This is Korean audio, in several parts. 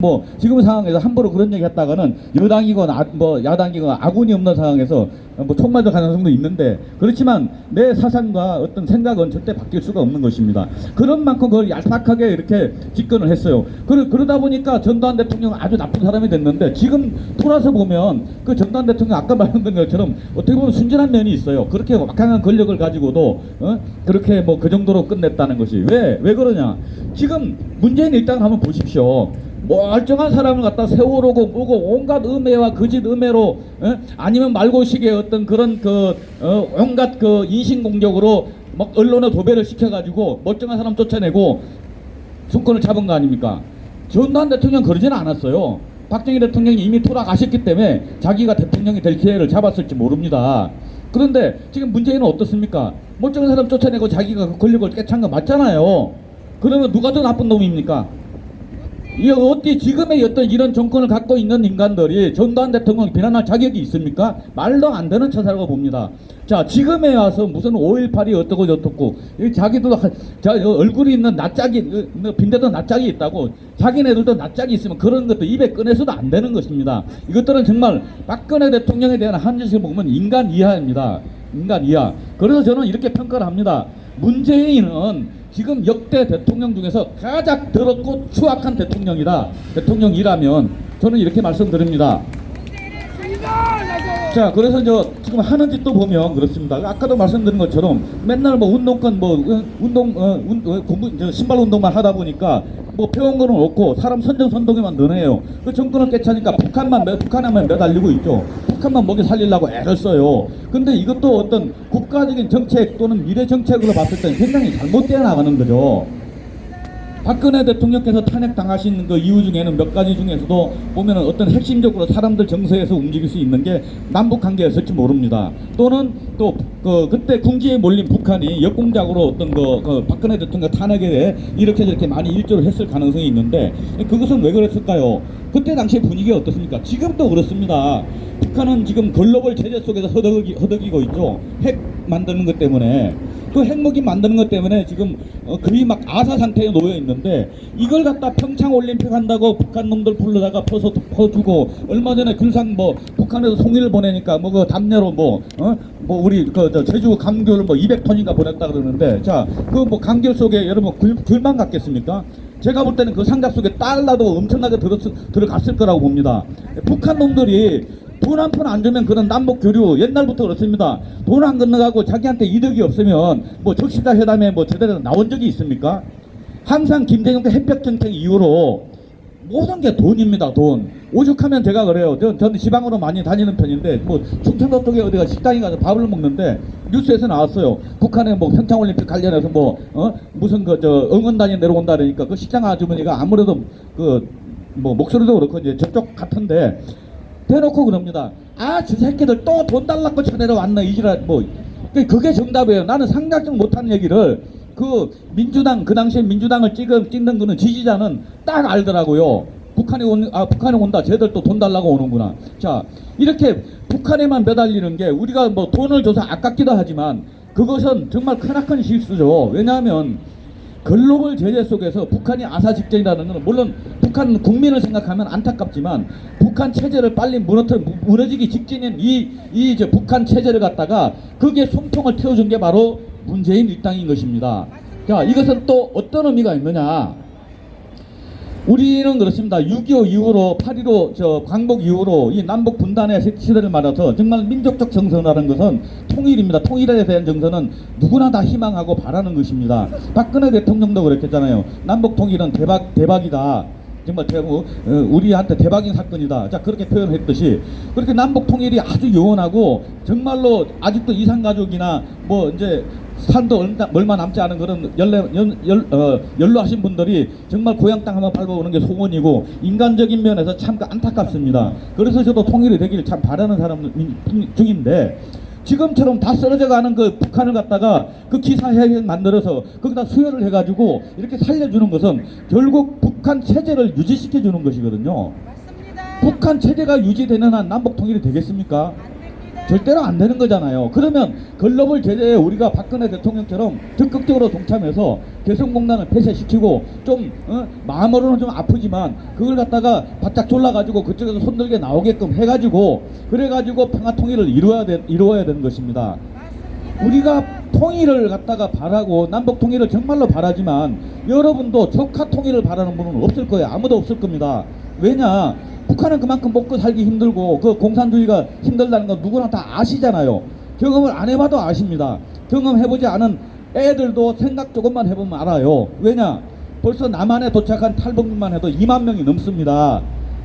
뭐 지금 상황에서 함부로 그런 얘기 했다가는 여당이거나 아, 뭐 야당이거나 아군이 없는 상황에서 뭐 총맞을 가능성도 있는데 그렇지만 내 사상과 어떤 생각은 절대 바뀔 수가 없는 것입니다. 그런 만큼 그걸 얄팍하게 이렇게 집권을 했어요. 그러, 그러다 보니까 전두환 대통령 은 아주 나쁜 사람이 됐는데 지금 돌아서 보면 그 전두환 대통령 아까 말씀드린 것처럼 어떻게 보면 순진한 면이 있어요. 그렇게 막강한 권력을 가지고도 어? 그렇게 뭐 그 정도로 끝냈다는 것이 왜 왜 그러냐? 지금 문재인 일당 한번 보십시오. 멀쩡한 사람을 갖다 세월호고 뭐고 온갖 음해와 거짓 음해로 어? 아니면 말고식의 어떤 그런 그 어, 온갖 그 인신공격으로 막 언론에 도배를 시켜가지고 멀쩡한 사람 쫓아내고 정권을 잡은 거 아닙니까? 전두환 대통령 그러지는 않았어요. 박정희 대통령이 이미 돌아가셨기 때문에 자기가 대통령이 될 기회를 잡았을지 모릅니다. 그런데 지금 문재인은 어떻습니까? 멀쩡한 사람 쫓아내고 자기가 그 권력을 깨찬 거 맞잖아요. 그러면 누가 더 나쁜 놈입니까? 이 어떻게 지금의 어떤 이런 정권을 갖고 있는 인간들이 전두환 대통령 비난할 자격이 있습니까? 말도 안 되는 처사라고 봅니다. 자, 지금에 와서 무슨 5.18이 어떻고 저떻고, 이 자기도 하- 자, 얼굴이 있는 낯짝이, 어, 빈대도 낯짝이 있다고, 자기네들도 낯짝이 있으면 그런 것도 입에 꺼내서도 안 되는 것입니다. 이것들은 정말 박근혜 대통령에 대한 한 짓을 보면 인간 이하입니다. 인간 이하. 그래서 저는 이렇게 평가를 합니다. 문재인은 지금 역대 대통령 중에서 가장 더럽고 추악한 대통령이다. 대통령이라면 저는 이렇게 말씀드립니다. 자, 그래서 저 지금 하는 짓도 보면 그렇습니다. 아까도 말씀드린 것처럼 맨날 뭐 운동권 뭐 어, 운동 어, 운, 어, 공부 저 신발 운동만 하다 보니까 뭐 거는 없고 사람 선정 선동에만 늘어해요. 그 정권을 깨차니까 북한만 매, 북한에만 매달리고 있죠. 북한만 먹여 살리려고 애를 써요. 근데 이것도 어떤 국가적인 정책 또는 미래 정책으로 봤을 때는 굉장히 잘못되어 나가는 거죠. 박근혜 대통령께서 탄핵 당하신 그 이유 중에는 몇 가지 중에서도 보면은 어떤 핵심적으로 사람들 정서에서 움직일 수 있는 게 남북 관계였을지 모릅니다. 또는 또 그 그때 궁지에 몰린 북한이 역공작으로 어떤 그, 그 박근혜 대통령 탄핵에 대해 이렇게 저렇게 많이 일조를 했을 가능성이 있는데 그것은 왜 그랬을까요? 그때 당시 분위기가 어떻습니까? 지금도 그렇습니다. 북한은 지금 글로벌 제재 속에서 허덕이, 허덕이고 있죠. 핵 만드는 것 때문에. 그 핵무기 만드는 것 때문에 지금 어, 거의 막 아사 상태에 놓여 있는데 이걸 갖다 평창 올림픽 한다고 북한 놈들 불러다가 퍼서 퍼주고 얼마 전에 글상 뭐 북한에서 송이를 보내니까 뭐 그 담내로 뭐 어? 뭐 우리 그저 제주 감귤 뭐 200톤인가 보냈다 그러는데 자 그 뭐 감귤 속에 여러분 굴, 굴만 같겠습니까? 제가 볼 때는 그 상자 속에 달라도 엄청나게 들어, 들어갔을 거라고 봅니다. 북한 놈들이 돈 한 푼 안 주면 그런 남북 교류 옛날부터 그렇습니다. 돈 안 건너가고 자기한테 이득이 없으면 뭐 적시자 회담에 뭐 제대로 나온 적이 있습니까? 항상 김대중의 햇볕 정책 이후로 모든 게 돈입니다. 돈. 오죽하면 제가 그래요. 저, 저는 지방으로 많이 다니는 편인데 뭐 충청도 쪽에 어디가 식당에 가서 밥을 먹는데 뉴스에서 나왔어요. 북한에 뭐 평창올림픽 관련해서 뭐 어? 무슨 그 저 응원단이 내려온다 그러니까 그 식당 아주머니가 아무래도 그 뭐 목소리도 그렇고 이제 저쪽 같은데 대놓고 그럽니다. 아, 저 새끼들 또 돈 달라고 쳐내러 왔나 이지라 뭐 그- 그게 정답이에요. 나는 상상도 못하는 얘기를 그 민주당 그 당시에 민주당을 찍은 찍는 거는 지지자는 딱 알더라고요. 북한에 온, 아, 북한에 온다. 쟤들 또 돈 달라고 오는구나. 자, 이렇게 북한에만 매달리는 게 우리가 뭐 돈을 줘서 아깝기도 하지만 그것은 정말 크나큰 실수죠. 왜냐하면 글로벌 제재 속에서 북한이 아사 직전이라는 것은 물론 북한 국민을 생각하면 안타깝지만 북한 체제를 빨리 무너뜨 무너지기 직전인 이이 이제 북한 체제를 갖다가 그게 숨통을 태워준 게 바로 문재인 일당인 것입니다. 자 이것은 또 어떤 의미가 있느냐? 우리는 그렇습니다. 6.25 이후로 8.15 저 광복 이후로 이 남북 분단의 시- 시대를 말아서 정말 민족적 정서라는 것은 통일입니다. 통일에 대한 정서는 누구나 다 희망하고 바라는 것입니다. 박근혜 대통령도 그랬잖아요. 남북 통일은 대박 대박이다. 정말 대박, 어, 우리한테 대박인 사건이다. 자 그렇게 표현했듯이 그렇게 남북 통일이 아주 요원하고 정말로 아직도 이산 가족이나 뭐 이제 산도 얼마, 얼마 남지 않은 그런 연례, 연, 열, 어, 연로하신 분들이 정말 고향 땅 한번 밟아오는 게 소원이고 인간적인 면에서 참 안타깝습니다. 그래서 저도 통일이 되기를 참 바라는 사람 중인데 지금처럼 다 쓰러져 가는 그 북한을 갖다가 그 기사회를 만들어서 거기다 수혈을 해가지고 이렇게 살려주는 것은 결국 북한 체제를 유지시켜주는 것이거든요. 맞습니다. 북한 체제가 유지되는 한 남북 통일이 되겠습니까? 절대로 안 되는 거잖아요. 그러면 글로벌 제재에 우리가 박근혜 대통령처럼 적극적으로 동참해서 개성공단을 폐쇄시키고 좀 어? 마음으로는 좀 아프지만 그걸 갖다가 바짝 졸라가지고 그쪽에서 손들게 나오게끔 해가지고 그래가지고 평화 통일을 이루어야 되, 이루어야 되는 것입니다. 우리가 통일을 갖다가 바라고 남북 통일을 정말로 바라지만 여러분도 적화 통일을 바라는 분은 없을 거예요. 아무도 없을 겁니다. 왜냐? 북한은 그만큼 먹고 살기 힘들고 그 공산주의가 힘들다는 건 누구나 다 아시잖아요. 경험을 안 해봐도 아십니다. 경험해보지 않은 애들도 생각 조금만 해보면 알아요. 왜냐? 벌써 남한에 도착한 탈북민만 해도 2만 명이 넘습니다.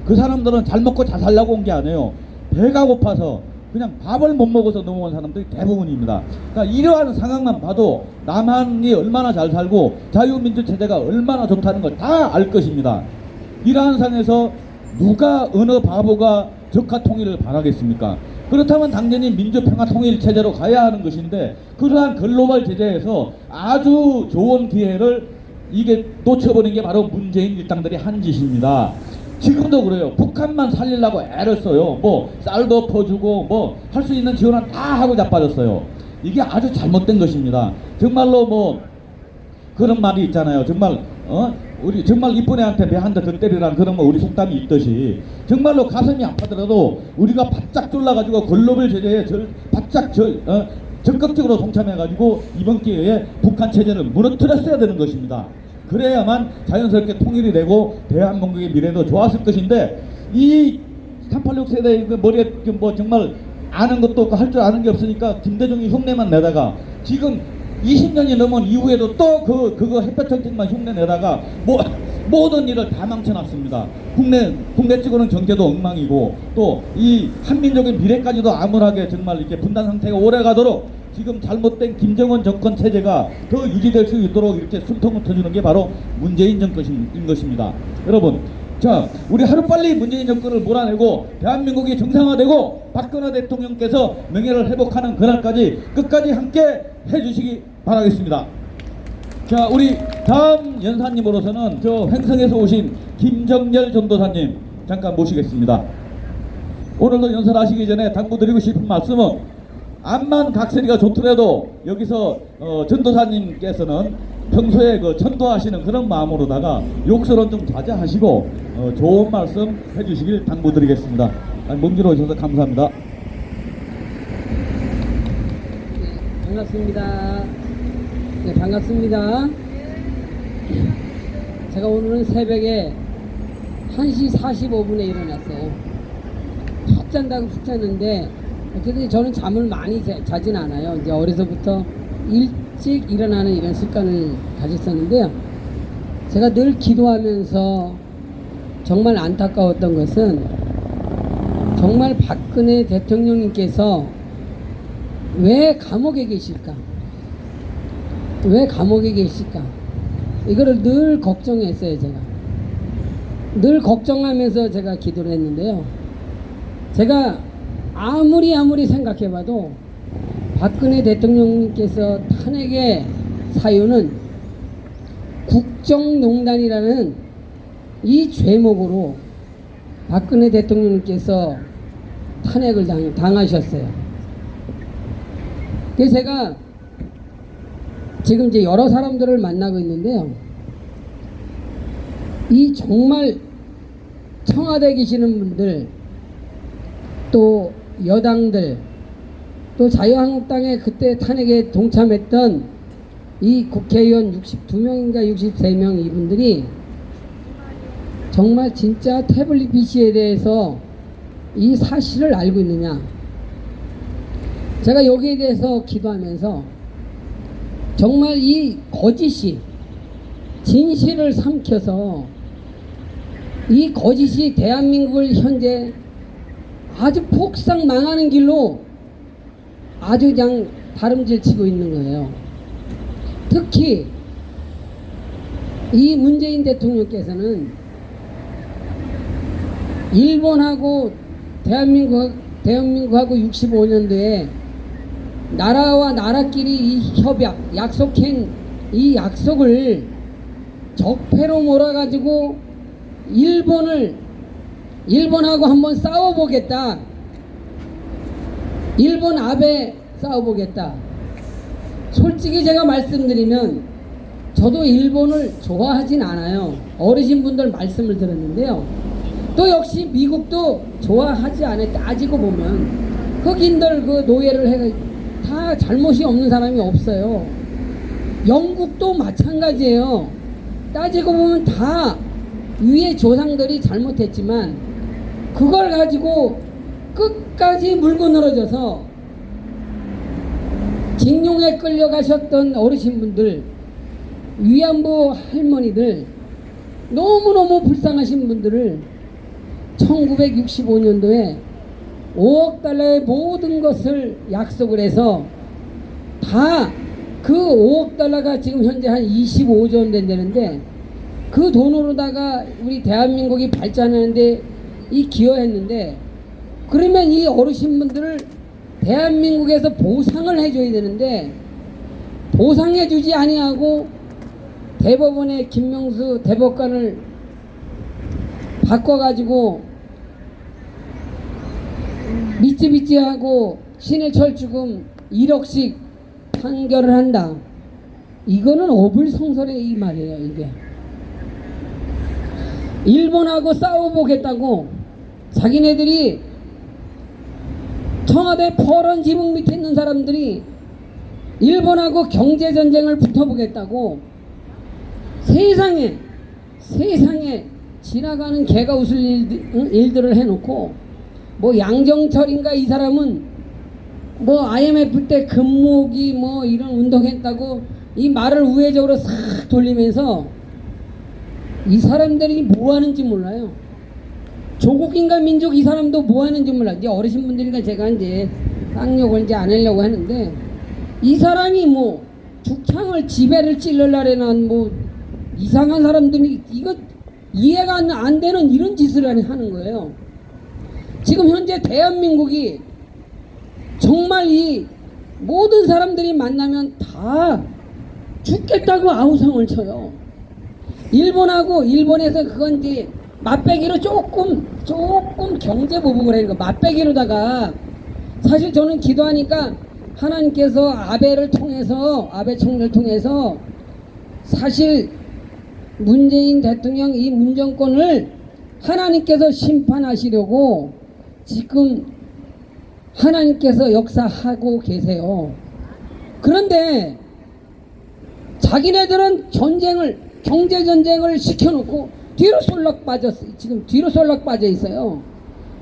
그 사람들은 잘 먹고 잘 살려고 온 게 아니에요. 배가 고파서 그냥 밥을 못 먹어서 넘어온 사람들이 대부분입니다. 그러니까 이러한 상황만 봐도 남한이 얼마나 잘 살고 자유민주 체제가 얼마나 좋다는 걸 다 알 것입니다. 이러한 상에서 누가 어느 바보가 적화 통일을 바라겠습니까? 그렇다면 당연히 민주평화 통일 체제로 가야 하는 것인데 그러한 글로벌 제재에서 아주 좋은 기회를 이게 놓쳐버린 게 바로 문재인 일당들이 한 짓입니다. 지금도 그래요. 북한만 살리려고 애를 써요. 뭐 쌀도 퍼주고 뭐 할 수 있는 지원은 다 하고 자빠졌어요. 이게 아주 잘못된 것입니다. 정말로 뭐 그런 말이 있잖아요. 정말 어 우리 정말 이쁜 애한테 배 한 대 더 때리라는 그런 뭐 우리 속담이 있듯이 정말로 가슴이 아파더라도 우리가 바짝 졸라가지고 글로벌 제재에 절, 바짝 절, 어, 적극적으로 동참해가지고 이번 기회에 북한 체제를 무너뜨렸어야 되는 것입니다. 그래야만 자연스럽게 통일이 되고 대한민국의 미래도 좋았을 것인데 이 386 세대의 그 머리에 그뭐 정말 아는 것도 없고 할 줄 아는 게 없으니까 김대중이 흉내만 내다가 지금 20년이 넘은 이후에도 또 그 그거 햇볕 정책만 흉내 내다가 뭐 모든 일을 다 망쳐놨습니다. 국내 국내 찍고는 경제도 엉망이고 또 이 한민족의 미래까지도 암울하게 정말 이렇게 분단 상태가 오래 가도록 지금 잘못된 김정은 정권 체제가 더 유지될 수 있도록 이렇게 숨통을 터주는 게 바로 문재인 정권인 것입니다. 여러분, 자, 우리 하루빨리 문재인 정권을 몰아내고 대한민국이 정상화되고 박근혜 대통령께서 명예를 회복하는 그날까지 끝까지 함께 해주시기 바라겠습니다. 자, 우리 다음 연사님으로서는 저 횡성에서 오신 김정열 전도사님 잠깐 모시겠습니다. 오늘도 연설하시기 전에 당부드리고 싶은 말씀은 암만 각설이가 좋더라도 여기서 어, 전도사님께서는 평소에 그 전도하시는 그런 마음으로다가 욕설은 좀 자제하시고 어, 좋은 말씀 해주시길 당부드리겠습니다. 아니, 먼길 오셔서 감사합니다. 네, 반갑습니다. 네, 반갑습니다. 제가 오늘은 새벽에 1시 45분에 일어났어요. 푹 잔다고 푹 잤는데, 어쨌든 저는 잠을 많이 자, 자진 않아요. 이제 어려서부터 일찍 일어나는 이런 습관을 가졌었는데요. 제가 늘 기도하면서 정말 안타까웠던 것은 정말 박근혜 대통령님께서 왜 감옥에 계실까? 왜 감옥에 계실까? 이거를 늘 걱정했어요, 제가. 늘 걱정하면서 제가 기도를 했는데요. 제가 아무리 아무리 생각해봐도 박근혜 대통령님께서 탄핵의 사유는 국정농단이라는 이 죄목으로 박근혜 대통령님께서 탄핵을 당, 당하셨어요. 그래서 제가 지금 이제 여러 사람들을 만나고 있는데요. 이 정말 청와대 계시는 분들, 또 여당들, 또 자유한국당의 그때 탄핵에 동참했던 이 국회의원 62명인가 63명 이분들이 정말 진짜 태블릿 PC에 대해서 이 사실을 알고 있느냐. 제가 여기에 대해서 기도하면서 정말 이 거짓이 진실을 삼켜서 이 거짓이 대한민국을 현재 아주 폭삭 망하는 길로 아주 그냥 다름질 치고 있는 거예요. 특히 이 문재인 대통령께서는 일본하고 대한민국 대한민국하고 65년도에 나라와 나라끼리 이 협약 약속한 이 약속을 적폐로 몰아가지고 일본을 일본하고 한번 싸워보겠다 일본 아베 싸워보겠다. 솔직히 제가 말씀드리면 저도 일본을 좋아하진 않아요. 어르신분들 말씀을 들었는데요. 또 역시 미국도 좋아하지 않아요. 따지고 보면 흑인들 그 노예를 해가 다 잘못이 없는 사람이 없어요. 영국도 마찬가지예요. 따지고 보면 다 위의 조상들이 잘못했지만 그걸 가지고 끝까지 물고 늘어져서 징용에 끌려가셨던 어르신분들 위안부 할머니들 너무너무 불쌍하신 분들을 1965년도에 5억 달러의 모든 것을 약속을 해서 다 그 5억 달러가 지금 현재 한 25조 원 된다는데 그 돈으로다가 우리 대한민국이 발전하는데 이 기여했는데 그러면 이 어르신분들을 대한민국에서 보상을 해줘야 되는데 보상해주지 아니하고 대법원의 김명수 대법관을 바꿔가지고 미찌미찌하고 신해철 죽음 1억씩 판결을 한다. 이거는 어불성설의 이 말이에요, 이게. 일본하고 싸워보겠다고 자기네들이 청와대 퍼런 지붕 밑에 있는 사람들이 일본하고 경제 전쟁을 붙어보겠다고 세상에 세상에 지나가는 개가 웃을 일들, 응? 일들을 해놓고 뭐 양정철인가 이 사람은 뭐 IMF 때 금목이 뭐 이런 운동했다고 이 말을 우회적으로 싹 돌리면서 이 사람들이 뭐 하는지 몰라요. 조국인가 민족 이 사람도 뭐 하는지 몰라. 이제 어르신분들이니까 제가 이제 쌍욕을 이제 안 하려고 하는데 이 사람이 뭐 죽창을 지배를 찔러라래는 뭐 이상한 사람들이 이거 이해가 안, 안 되는 이런 짓을 하는 거예요. 지금 현재 대한민국이 정말 이 모든 사람들이 만나면 다 죽겠다고 아우성을 쳐요. 일본하고 일본에서 그건 이제 맛배기로 조금 조금 경제 보복을 거 맛배기로다가 사실 저는 기도하니까 하나님께서 아베를 통해서 아베 총리를 통해서 사실 문재인 대통령 이 문정권을 하나님께서 심판하시려고 지금 하나님께서 역사하고 계세요. 그런데 자기네들은 전쟁을 경제 전쟁을 시켜놓고 뒤로 솔락 빠졌 지금 뒤로 솔락 빠져 있어요.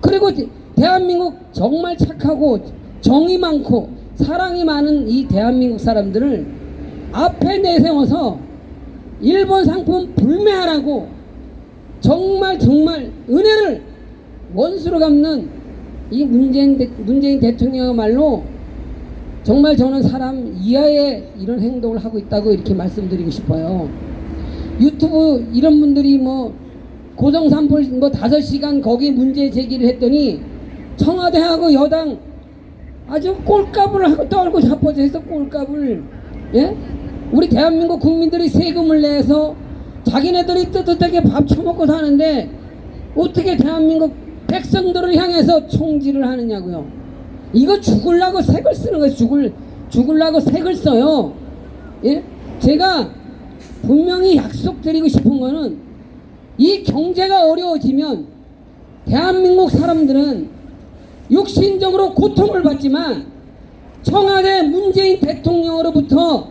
그리고 대- 대한민국 정말 착하고 정이 많고 사랑이 많은 이 대한민국 사람들을 앞에 내세워서 일본 상품 불매하라고 정말 정말 은혜를 원수로 갚는 이 문재인, 대, 문재인 대통령이야말로 정말 저는 사람 이하의 이런 행동을 하고 있다고 이렇게 말씀드리고 싶어요. 유튜브 이런 분들이 뭐 고정 산불 뭐 다섯 시간 거기 문제 제기를 했더니 청와대하고 여당 아주 꼴값을 하고 떨고 해서 꼴값을 예? 우리 대한민국 국민들이 세금을 내서 자기네들이 뜨뜻하게 밥 처먹고 사는데 어떻게 대한민국 백성들을 향해서 총질을 하느냐고요. 이거 죽을라고 색을 쓰는 거예요. 죽을 죽을라고 색을 써요. 예? 제가 분명히 약속드리고 싶은 거는 이 경제가 어려워지면 대한민국 사람들은 육신적으로 고통을 받지만 청와대 문재인 대통령으로부터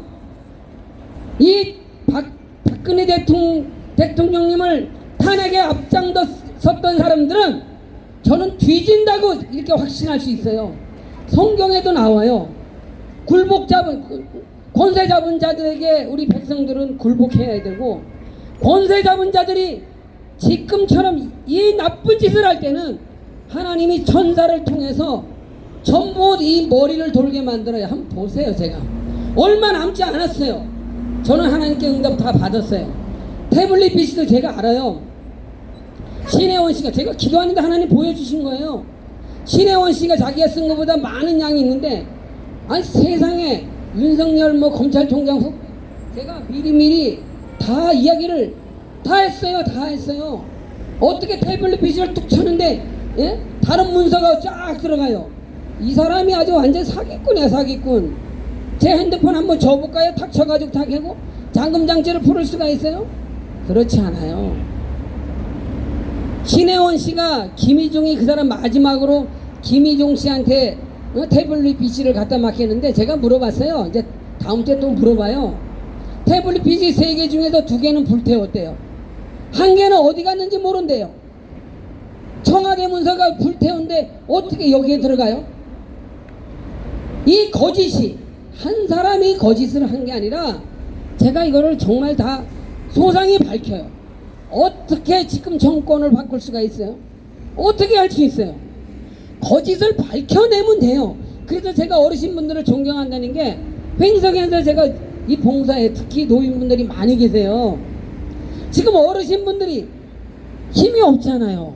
이 박, 박근혜 대통령, 대통령님을 탄핵에 앞장섰던 사람들은 저는 뒤진다고 이렇게 확신할 수 있어요. 성경에도 나와요. 굴복 잡은 권세 잡은 자들에게 우리 백성들은 굴복해야 되고 권세 잡은 자들이 지금처럼 이 나쁜 짓을 할 때는 하나님이 천사를 통해서 전부 이 머리를 돌게 만들어요. 한번 보세요, 제가. 얼마 남지 않았어요. 저는 하나님께 응답 다 받았어요. 태블릿 PC도 제가 알아요. 신혜원 씨가 제가 기도하는데 하나님 보여주신 거예요. 신혜원 씨가 자기가 쓴 것보다 많은 양이 있는데 아니 세상에 윤석열 뭐 검찰총장 후 제가 미리미리 다 이야기를 다 했어요. 다 했어요. 어떻게 태블릿 PC를 뚝 쳤는데 예? 다른 문서가 쫙 들어가요. 이 사람이 아주 완전 사기꾼이야 사기꾼 제 핸드폰 한번 줘볼까요? 탁 쳐가지고 탁 하고 잠금 장치를 풀을 수가 있어요? 그렇지 않아요 신혜원 씨가 김희중이 그 사람 마지막으로 김희중 씨한테 어, 태블릿 PC를 갖다 맡겼는데 제가 물어봤어요 이제 다음 주에 또 물어봐요 태블릿 PC 세 개 중에서 두 개는 불태웠대요 한 개는 어디 갔는지 모른대요 청와대 문서가 불태운데 어떻게 여기에 들어가요? 이 거짓이 한 사람이 거짓을 한 게 아니라 제가 이거를 정말 다 소상히 밝혀요. 어떻게 지금 정권을 바꿀 수가 있어요? 어떻게 할 수 있어요? 거짓을 밝혀내면 돼요. 그래서 제가 어르신분들을 존경한다는 게 횡성에서 제가 이 봉사에 특히 노인분들이 많이 계세요. 지금 어르신분들이 힘이 없잖아요.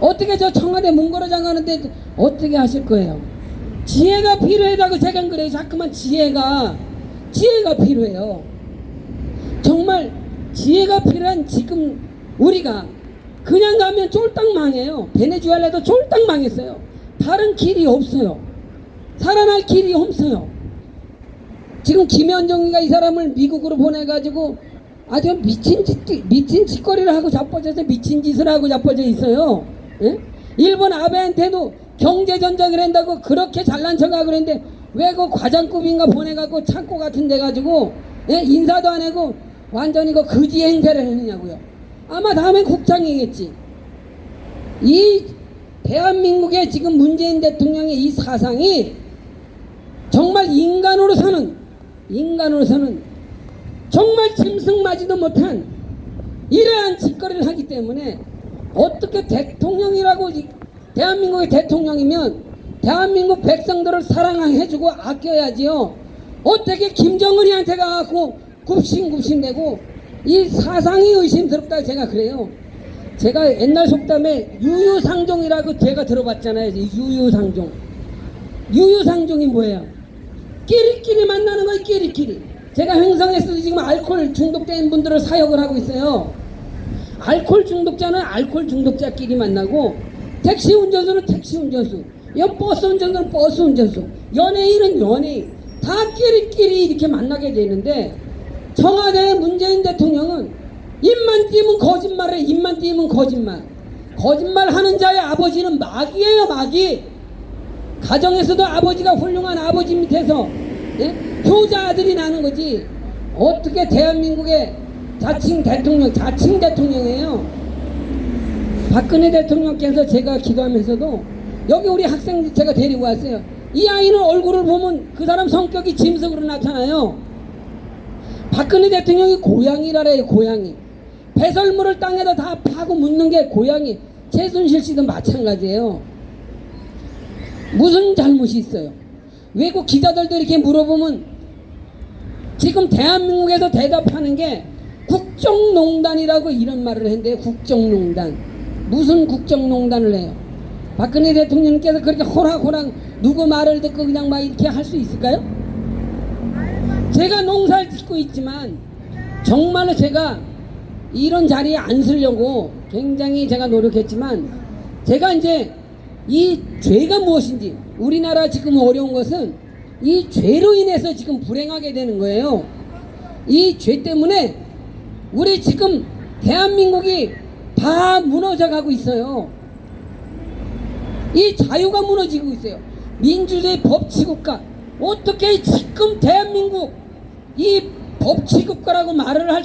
어떻게 저 청와대 문거로 장가는데 어떻게 하실 거예요? 지혜가 필요하다고 제가 그래요. 자꾸만 지혜가 지혜가 필요해요. 정말 지혜가 필요한 지금 우리가 그냥 가면 쫄딱 망해요. 베네수엘라도 쫄딱 망했어요. 다른 길이 없어요. 살아날 길이 없어요. 지금 김현정이가 이 사람을 미국으로 보내가지고 아주 미친 짓, 미친 짓거리를 하고 자빠져서 미친 짓을 하고 자빠져 있어요. 예? 일본 아베한테도 경제 전쟁을 한다고 그렇게 잘난 척하고 그랬는데 왜 그 과장급인가 보내갖고 창고 같은 데 가지고 예? 인사도 안 하고 완전히 그 거지 행세를 했느냐고요. 아마 다음엔 국장이겠지. 이 대한민국의 지금 문재인 대통령의 이 사상이 정말 인간으로서는 인간으로서는 정말 짐승맞지도 못한 이러한 짓거리를 하기 때문에 어떻게 대통령이라고 이- 대한민국의 대통령이면 대한민국 백성들을 사랑해주고 아껴야지요. 어떻게 김정은이한테 가갖고 굽신굽신대고 이 사상이 의심스럽다 제가 그래요. 제가 옛날 속담에 유유상종이라고 제가 들어봤잖아요. 이 유유상종. 유유상종이 뭐예요? 끼리끼리 만나는 거예요, 끼리끼리. 제가 행성에서도 지금 알코올 중독된 분들을 사역을 하고 있어요. 알코올 중독자는 알코올 중독자끼리 만나고, 택시 운전수는 택시 운전수, 여 버스 운전수는 버스 운전수, 연예인은 연예인. 다 끼리끼리 이렇게 만나게 되는데, 청와대 문재인 대통령은 입만 띄면 거짓말해, 입만 띄면 거짓말. 거짓말 하는 자의 아버지는 마귀예요, 마귀. 가정에서도 아버지가 훌륭한 아버지 밑에서 예? 효자 아들이 나는 거지 어떻게 대한민국의 자칭 대통령 자칭 대통령이에요 박근혜 대통령께서 제가 기도하면서도 여기 우리 학생 제가 데리고 왔어요 이 아이는 얼굴을 보면 그 사람 성격이 짐승으로 나타나요 박근혜 대통령이 고양이라래요 고양이 배설물을 땅에다 다 파고 묻는 게 고양이 최순실 씨도 마찬가지예요 무슨 잘못이 있어요? 외국 기자들도 이렇게 물어보면 지금 대한민국에서 대답하는 게 국정농단이라고 이런 말을 했는데 국정농단 무슨 국정농단을 해요? 박근혜 대통령께서 그렇게 호락호락 누구 말을 듣고 그냥 막 이렇게 할 수 있을까요? 제가 농사를 짓고 있지만 정말로 제가 이런 자리에 안 서려고 굉장히 제가 노력했지만 제가 이제 이 죄가 무엇인지 우리나라 지금 어려운 것은 이 죄로 인해서 지금 불행하게 되는 거예요. 이 죄 때문에 우리 지금 대한민국이 다 무너져 가고 있어요. 이 자유가 무너지고 있어요. 민주주의 법치국가 어떻게 지금 대한민국 이 법치국가라고 말을 할